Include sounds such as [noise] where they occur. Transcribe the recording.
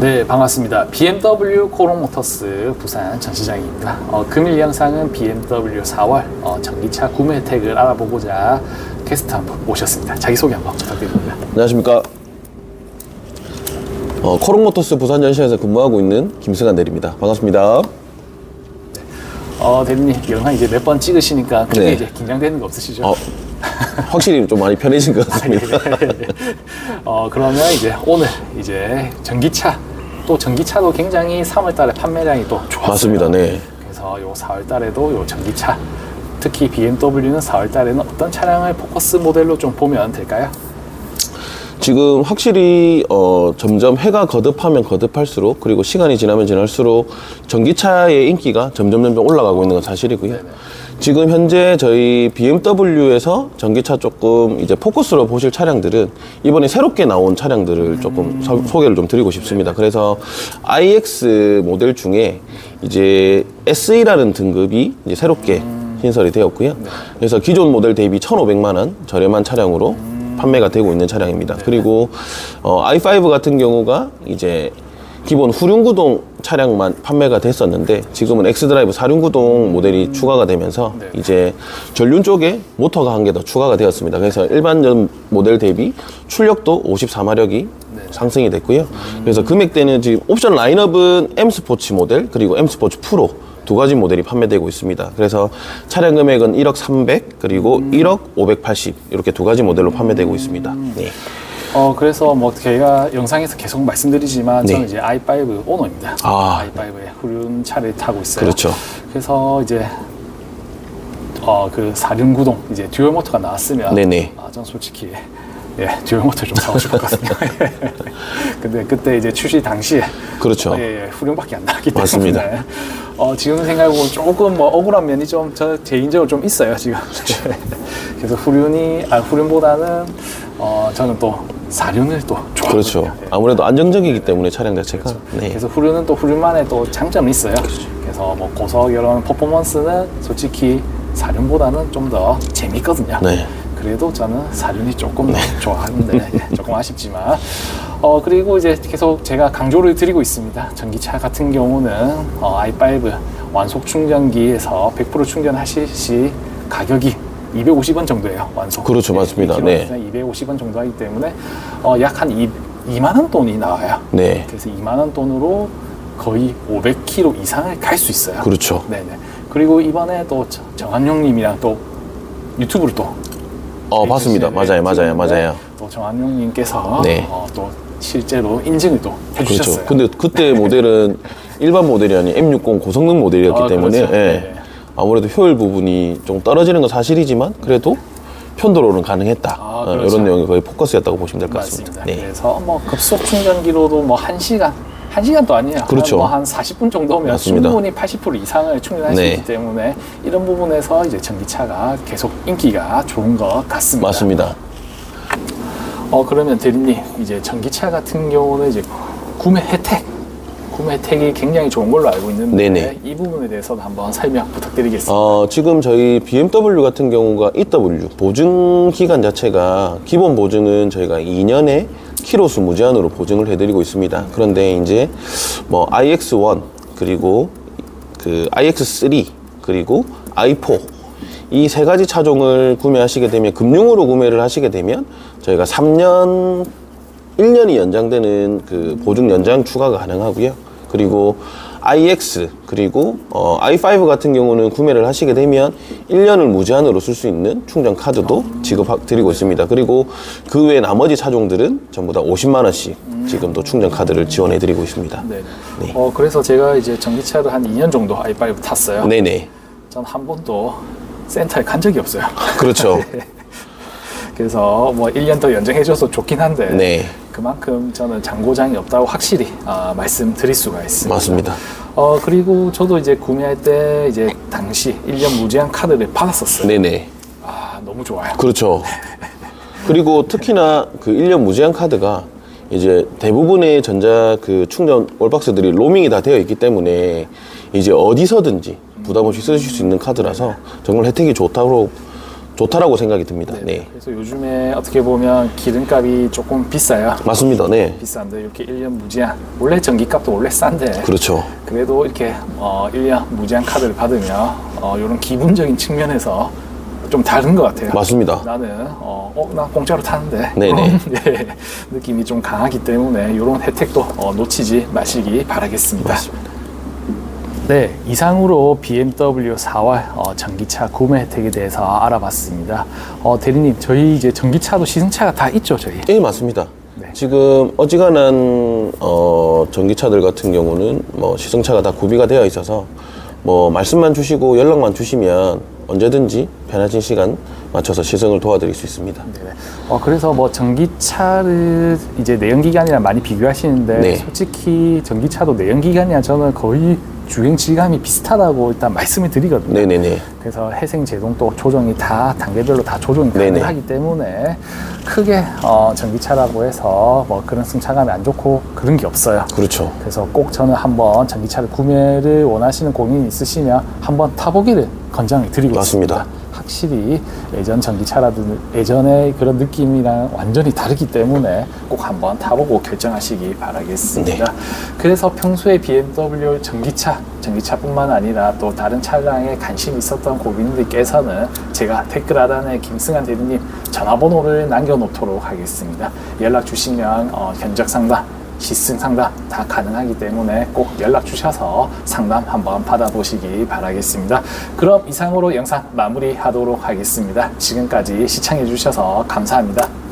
네, 반갑습니다. BMW 코롱모터스 부산 전시장입니다. 어, 금일 영상은 BMW 4월 어, 전기차 구매 혜택을 알아보고자 게스트 한 분 모셨습니다. 자기소개 한번 부탁드립니다. 안녕하십니까. 어, 코롱모터스 부산 전시회에서 근무하고 있는 김승환 대리입니다. 반갑습니다. 어, 대리님, 영상 이제 몇 번 찍으시니까 크게 네. 이제 긴장되는 거 없으시죠? 어, 확실히 좀 많이 편해진 것 [laughs] 같습니다. 어, 그러면 이제 오늘 이제 전기차 또 전기차도 굉장히 3월 달에 판매량이 또 좋았어요. 맞습니다. 네. 그래서 요 4월 달에도 요 전기차 특히 BMW는 4월 달에는 어떤 차량을 포커스 모델로 좀 보면 될까요? 지금 확실히 어, 점점 해가 거듭하면 거듭할수록 그리고 시간이 지나면 지날수록 전기차의 인기가 점점 점점 올라가고 있는 건 사실이고요. 지금 현재 저희 BMW에서 전기차 조금 이제 포커스로 보실 차량들은 이번에 새롭게 나온 차량들을 조금 서- 소개를 좀 드리고 싶습니다. 그래서 iX 모델 중에 이제 SE라는 등급이 이제 새롭게 신설이 되었고요. 그래서 기존 모델 대비 1,500만 원 저렴한 차량으로 판매가 되고 있는 차량입니다. 그리고 어, i5 같은 경우가 이제 기본 후륜구동 차량만 판매가 됐었는데 지금은 엑스드라이브 사륜구동 모델이 추가가 되면서 네. 이제 전륜 쪽에 모터가 한 개 더 추가가 되었습니다. 그래서 일반전 모델 대비 출력도 54마력이 상승이 됐고요. 그래서 금액대는 지금 옵션 라인업은 M 스포츠 모델 그리고 M 스포츠 프로 두 가지 모델이 판매되고 있습니다. 그래서 차량 금액은 1억 300 그리고 1억 580 이렇게 두 가지 모델로 판매되고 있습니다. 네. 어 그래서 뭐 저희가 영상에서 계속 말씀드리지만 네. 저는 이제 i5 오너입니다. 아. i5의 후륜 차를 타고 있어요. 그렇죠. 그래서 이제 어그 사륜구동 이제 듀얼 모터가 나왔으면 네네. 아, 전 솔직히 예 모터 좀 싶을 것 같거든요. [laughs] 근데 그때 이제 출시 당시에 그렇죠. 어, 예, 예, 후륜밖에 안 나왔기 때문에 맞습니다. 어, 지금 생각해보면 조금 뭐 억울한 면이 좀 저 개인적으로 좀 있어요 지금. [laughs] 그래서 후륜이 아 후륜보다는 어, 저는 또 사륜을 또 좋아하거든요. 그렇죠. 예. 아무래도 안정적이기 때문에 차량 자체가 네. 그래서 후륜은 또 후륜만의 또 장점이 있어요. 그래서 뭐 고속 이런 퍼포먼스는 솔직히 사륜보다는 좀 더 재밌거든요. 네. 그래도 저는 사륜이 조금 [laughs] 더 좋아하는데 예, 조금 아쉽지만 어 그리고 이제 계속 제가 강조를 드리고 있습니다. 전기차 같은 경우는 어, i5 완속 충전기에서 100% 충전하실 시 가격이 250원 정도예요. 완속. 그렇죠, 맞습니다. 네. 250원 정도 하기 때문에 어, 약한 2만 원 돈이 나와요. 네. 그래서 2만 원 돈으로 거의 500km 이상을 갈 수 있어요. 그렇죠. 네네. 그리고 이번에 또 정- 정한용님이랑 또 유튜브를 또 어, 봤습니다. 맞아요, 맞아요, 맞아요. 또 정한용님께서 네. 어, 또 실제로 인증을 또 해주셨어요. 그렇죠. 근데 그때 모델은 일반 모델이 아닌 M60 고성능 모델이었기 아, 때문에 그렇죠. 예. 네. 아무래도 효율 부분이 좀 떨어지는 건 사실이지만 그래도 편도로는 가능했다. 아, 어, 그렇죠. 이런 내용이 거의 포커스였다고 보시면 될 것 같습니다. 맞습니다. 네. 그래서 뭐 급속 충전기로도 뭐 1시간, 1시간도 아니에요. 그렇죠. 뭐 한 40분 정도면 맞습니다. 충분히 80% 이상을 충전할 수 네. 있기 때문에 이런 부분에서 이제 전기차가 계속 인기가 좋은 것 같습니다. 맞습니다. 어 그러면 대리님 이제 전기차 같은 경우는 이제 구매 혜택 구매 혜택이 굉장히 좋은 걸로 알고 있는데 네네. 이 부분에 대해서도 한번 설명 부탁드리겠습니다. 어, 지금 저희 BMW 같은 경우가 EW 보증 기간 자체가 기본 보증은 저희가 2년에 키로수 무제한으로 보증을 해드리고 있습니다. 그런데 이제 뭐 iX1 그리고 그 iX3 그리고 i4 이 세 가지 차종을 구매하시게 되면 금융으로 구매를 하시게 되면 저희가 3년 1년이 연장되는 그 보증 연장 추가가 가능하고요. 그리고 iX 그리고 어, i5 같은 경우는 구매를 하시게 되면 1년을 무제한으로 쓸 수 있는 충전 카드도 지급 드리고 있습니다. 그리고 그 외 나머지 차종들은 전부 다 50만 원씩 지금도 충전 카드를 지원해 드리고 있습니다. 네. 네. 어 그래서 제가 이제 전기차를 한 2년 정도 i5 탔어요. 네네. 전 한 번도 센터에 간 적이 없어요. 그렇죠. [laughs] 그래서 뭐 1년 더 연장해줘서 좋긴 한데 네. 그만큼 저는 장고장이 없다고 확실히 아, 말씀드릴 수가 있습니다. 맞습니다. 어 그리고 저도 이제 구매할 때 이제 당시 1년 무제한 카드를 받았었어요. 네네. 아 너무 좋아요. 그렇죠. 그리고 특히나 그 1년 무제한 카드가 이제 대부분의 전자 그 충전 올박스들이 로밍이 다 되어 있기 때문에 이제 어디서든지 부담 없이 쓰실 수 있는 카드라서 정말 혜택이 좋다고 좋다라고 생각이 듭니다. 네. 그래서 요즘에 어떻게 보면 기름값이 조금 비싸요. 맞습니다. 네. 비싼데 이렇게 1년 무제한 원래 전기값도 원래 싼데 그렇죠. 그래도 이렇게 어, 1년 무제한 카드를 받으면 어, 이런 기분적인 측면에서 좀 다른 것 같아요. 맞습니다. 나는 어, 어, 나 공짜로 타는데 네네. 네, [laughs] 느낌이 좀 강하기 때문에 이런 혜택도 어, 놓치지 마시기 바라겠습니다. 네, 이상으로 BMW 4월 어, 전기차 구매 혜택에 대해서 알아봤습니다. 어, 대리님, 저희 이제 전기차도 시승차가 다 있죠, 저희? 예, 맞습니다. 네. 지금 어지간한 어, 전기차들 같은 경우는 뭐 시승차가 다 구비가 되어 있어서 뭐 말씀만 주시고 연락만 주시면 언제든지 편하신 시간 맞춰서 시승을 도와드릴 수 있습니다. 네네. 어, 그래서 뭐 전기차를 이제 내연기관이랑 많이 비교하시는데 네. 솔직히 전기차도 내연기관이랑 저는 거의 주행 질감이 비슷하다고 일단 말씀을 드리거든요. 네네네. 그래서 회생 제동도 조정이 다 단계별로 다 조정이 네네. 가능하기 때문에 크게 어, 전기차라고 해서 뭐 그런 승차감이 안 좋고 그런 게 없어요. 그렇죠. 그래서 꼭 저는 한번 전기차를 구매를 원하시는 고민이 있으시면 한번 타보기를 권장을 드리고 맞습니다. 있습니다. 확실히 예전 전기차라든 예전의 그런 느낌이랑 완전히 다르기 때문에 꼭 한번 타보고 결정하시기 바라겠습니다. 네. 그래서 평소에 BMW 전기차, 전기차뿐만 아니라 또 다른 차량에 관심 있었던 고객님들께서는 제가 댓글 하단에 김승환 대리님 전화번호를 남겨놓도록 하겠습니다. 연락 주시면 어, 견적 상담 시승 상담 다 가능하기 때문에 꼭 연락 주셔서 상담 한번 받아보시기 바라겠습니다. 그럼 이상으로 영상 마무리하도록 하겠습니다. 지금까지 시청해 주셔서 감사합니다.